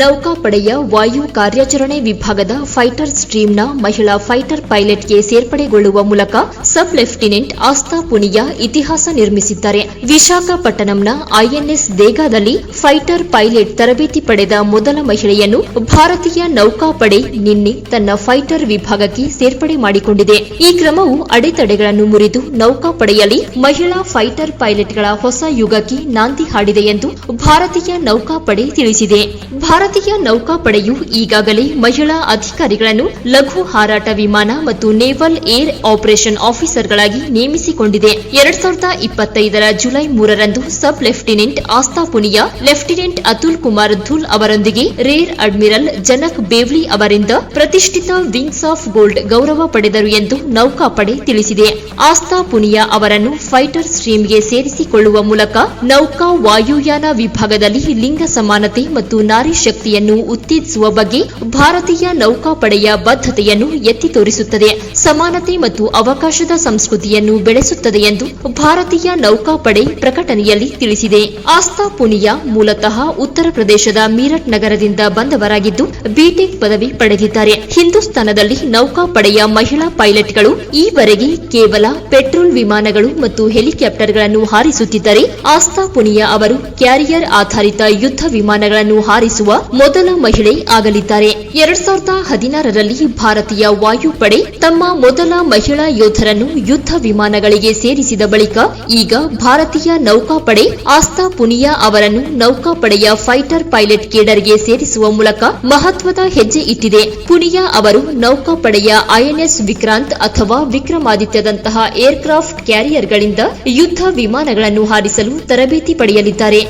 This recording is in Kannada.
ನೌಕಾಪಡೆಯ ವಾಯು ಕಾರ್ಯಾಚರಣೆ ವಿಭಾಗದ ಫೈಟರ್ ಸ್ಟ್ರೀಮ್ನ ಮಹಿಳಾ ಫೈಟರ್ ಪೈಲಟ್ಗೆ ಸೇರ್ಪಡೆಗೊಳ್ಳುವ ಮೂಲಕ ಸಬ್ ಲೆಫ್ಟಿನೆಂಟ್ ಆಸ್ತಾ ಪುನಿಯಾ ಇತಿಹಾಸ ನಿರ್ಮಿಸಿದ್ದಾರೆ. ವಿಶಾಖಪಟ್ಟಣಂನ ಐಎನ್ಎಸ್ ದೇಗಾದಲ್ಲಿ ಫೈಟರ್ ಪೈಲಟ್ ತರಬೇತಿ ಪಡೆದ ಮೊದಲ ಮಹಿಳೆಯನ್ನು ಭಾರತೀಯ ನೌಕಾಪಡೆ ನಿನ್ನೆ ತನ್ನ ಫೈಟರ್ ವಿಭಾಗಕ್ಕೆ ಸೇರ್ಪಡೆ ಮಾಡಿಕೊಂಡಿದೆ. ಈ ಕ್ರಮವು ಅಡೆತಡೆಗಳನ್ನು ಮುರಿದು ನೌಕಾಪಡೆಯಲ್ಲಿ ಮಹಿಳಾ ಫೈಟರ್ ಪೈಲಟ್ಗಳ ಹೊಸ ಯುಗಕ್ಕೆ ನಾಂದಿ ಹಾಡಿದೆ ಎಂದು ಭಾರತೀಯ ನೌಕಾಪಡೆ ತಿಳಿಸಿದೆ. ಭಾರತೀಯ ನೌಕಾಪಡೆಯು ಈಗಾಗಲೇ ಮಹಿಳಾ ಅಧಿಕಾರಿಗಳನ್ನು ಲಘು ಹಾರಾಟ ವಿಮಾನ ಮತ್ತು ನೇವಲ್ ಏರ್ ಆಪರೇಷನ್ ಆಫೀಸರ್ಗಳಾಗಿ ನೇಮಿಸಿಕೊಂಡಿದೆ. ಎರಡ್ ಸಾವಿರದ ಇಪ್ಪತ್ತೈದರ ಜುಲೈ ಮೂರರಂದು sub lieutenant Aastha Punia lieutenant Atul Kumar Dhull ಅವರೊಂದಿಗೆ ರೇರ್ ಅಡ್ಮಿರಲ್ ಜನಕ್ ಬೇವ್ಲಿ ಅವರಿಂದ ಪ್ರತಿಷ್ಠಿತ ವಿಂಗ್ಸ್ ಆಫ್ ಗೋಲ್ಡ್ ಗೌರವ ಪಡೆದರು ಎಂದು ನೌಕಾಪಡೆ ತಿಳಿಸಿದೆ. ಆಸ್ತಾ ಪುನಿಯಾ ಅವರನ್ನು ಫೈಟರ್ ಸ್ಟ್ರೀಮ್ಗೆ ಸೇರಿಸಿಕೊಳ್ಳುವ ಮೂಲಕ ನೌಕಾ ವಾಯುಯಾನ ವಿಭಾಗದಲ್ಲಿ ಲಿಂಗ ಸಮಾನತೆ ಮತ್ತು ನಾರಿ ಶಕ್ತಿಯನ್ನು ಉತ್ತೇಜಿಸುವ ಬಗ್ಗೆ ಭಾರತೀಯ ನೌಕಾಪಡೆಯ ಬದ್ಧತೆಯನ್ನು ಎತ್ತಿ ತೋರಿಸುತ್ತದೆ. ಸಮಾನತೆ ಮತ್ತು ಅವಕಾಶದ ಸಂಸ್ಕೃತಿಯನ್ನು ಬೆಳೆಸುತ್ತದೆ ಎಂದು ಭಾರತೀಯ ನೌಕಾಪಡೆ ಪ್ರಕಟಣೆಯಲ್ಲಿ ತಿಳಿಸಿದೆ. ಆಸ್ತಾ ಪುನಿಯಾ ಮೂಲತಃ ಉತ್ತರ ಪ್ರದೇಶದ ಮೀರಟ್ ನಗರದಿಂದ ಬಂದವರಾಗಿದ್ದು ಬಿಟೆಕ್ ಪದವಿ ಪಡೆದಿದ್ದಾರೆ. ಹಿಂದೂಸ್ತಾನದಲ್ಲಿ ನೌಕಾಪಡೆಯ ಮಹಿಳಾ ಪೈಲಟ್ಗಳು ಈವರೆಗೆ ಕೇವಲ ಪೆಟ್ರೋಲ್ ವಿಮಾನಗಳು ಮತ್ತು ಹೆಲಿಕಾಪ್ಟರ್ಗಳನ್ನು ಹಾರಿಸುತ್ತಿದ್ದರೆ ಆಸ್ತಾ ಪುನಿಯಾ ಅವರು ಕ್ಯಾರಿಯರ್ ಆಧಾರಿತ ಯುದ್ಧ ವಿಮಾನಗಳನ್ನು ಹಾರಿಸುವ ಮೊದಲ ಮಹಿಳೆ ಆಗಲಿದ್ದಾರೆ. ಎರಡ್ ಸಾವಿರದ ಹದಿನಾರರಲ್ಲಿ ಭಾರತೀಯ ವಾಯುಪಡೆ ತಮ್ಮ ಮೊದಲ ಮಹಿಳಾ ಯೋಧರನ್ನು ಯುದ್ಧ ವಿಮಾನಗಳಿಗೆ ಸೇರಿಸಿದ ಬಳಿಕ ಈಗ ಭಾರತೀಯ ನೌಕಾಪಡೆ ಆಸ್ತಾ ಪುನಿಯಾ ಅವರನ್ನು ನೌಕಾಪಡೆಯ ಫೈಟರ್ ಪೈಲಟ್ ಕೇಡರ್ಗೆ ಸೇರಿಸುವ ಮೂಲಕ ಮಹತ್ವದ ಹೆಜ್ಜೆ ಇಟ್ಟಿದೆ. ಪುನಿಯಾ ಅವರು ನೌಕಾಪಡೆಯ ಐಎನ್ಎಸ್ ವಿಕ್ರಾಂತ್ ಅಥವಾ ವಿಕ್ರಮಾದಿತ್ಯದಂತಹ ಏರ್ಕ್ರಾಫ್ಟ್ ಕ್ಯಾರಿಯರ್ಗಳಿಂದ ಯುದ್ಧ ವಿಮಾನಗಳನ್ನು ಹಾರಿಸಲು ತರಬೇತಿ ಪಡೆಯಲಿದ್ದಾರೆ.